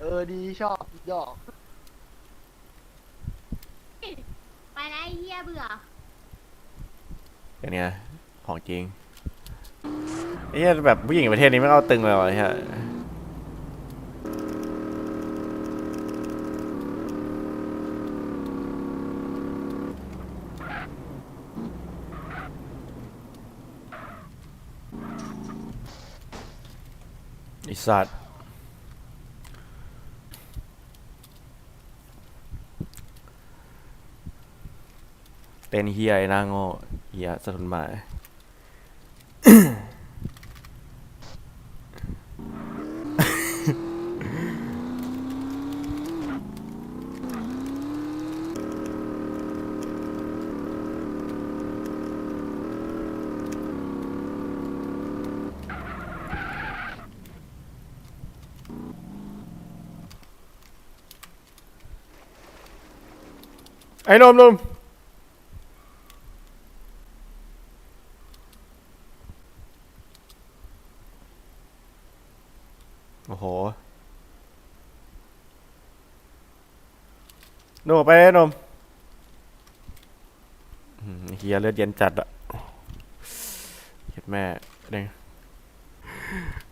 เออดีชอบหยอกไปแล้วไอ้เฮียเบื่อ อย่างเนี้ยของจริงไอ้เหี้ยแบบผู้หญิงประเทศนี้ไม่เอาตึงเลยวะไอ้เหี้ยไอสัตว์ เป็นเฮียไอ้หน้าโง่เฮียสะทุนหมาย ไอ้นมนม โอ้โหนมไปเลยนมอืมเฮียเลือดเย็นจัดอะเห็ดแม่เด้ง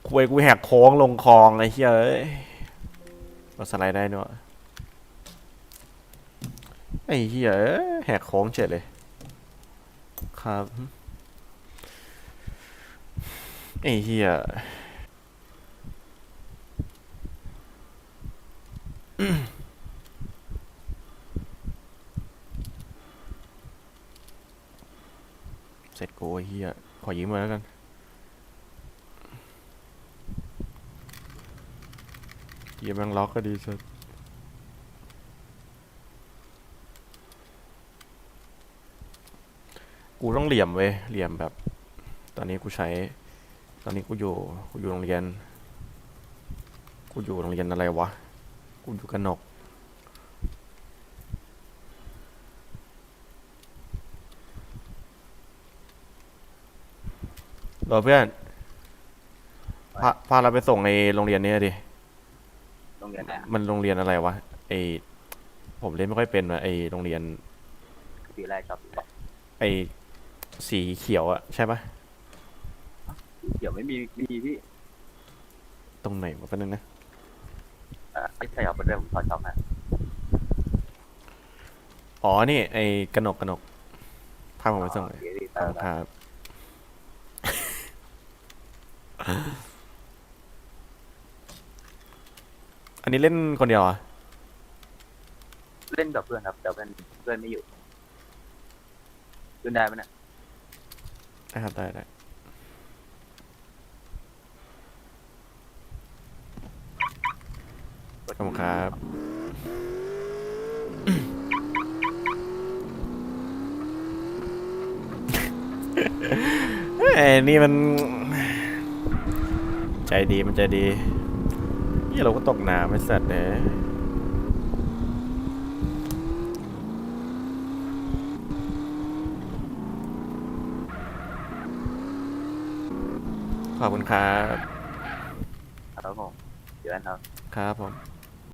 คุยกูแหกโค้งลงคลองไอ้เฮียเอ้ยมาสไลด์ได้เนาะไอ้เหี้ยแหกโค้งเฉยเลย ครับไอ้เหี้ย เสร็จกูไอ้เหี้ยขอยิ้มมาแล้วกันเหี้ยแม่งล็อกก็ดีสุดกูต้องเหลี่ยมเว้ยเหลี่ยมแบบ ตอนนี้กูใช้ ตอนนี้กูอยู่ กูอยู่โรงเรียน กูอยู่โรงเรียนอะไรวะ กูอยู่กันนก รอเพื่อน พาพาเราไปส่งในโรงเรียนนี้ดิ โรงเรียนไหนอะมันโรงเรียนอะไรวะไอผมเล่นไม่ค่อยเป็นวะไอโรงเรียน ปีแรกชอบปีแรกไอสีเขียวอะใช่ปะเดี๋ยวไม่มีมีพี่ ตรงไหนวะแป๊บนึงนะ เอ่อไม่ใช่เอาเป็นเรื่องผมชอบชอบนะอ๋อนี่ไอ้กระหนกกระหนกพาผมไปส่งเลยเดี๋ยวพี่ขอบคุณครับ อันนี้เล่นคนเดียวเหรอะเล่นกับเพื่อนครับแต่เพื่อนเพื่อนไม่อยู่เล่นได้ไหมเนี่ยได้ครับได้ได้ ขอบคุณครับ ไอ้นี่มัน ใจดีมันใจดีนี่เราก็ตกน้ำไอ้สัตว์เนี่ยขอบคุณครับ ครับผมเดี๋ยวนะครับ ครับผม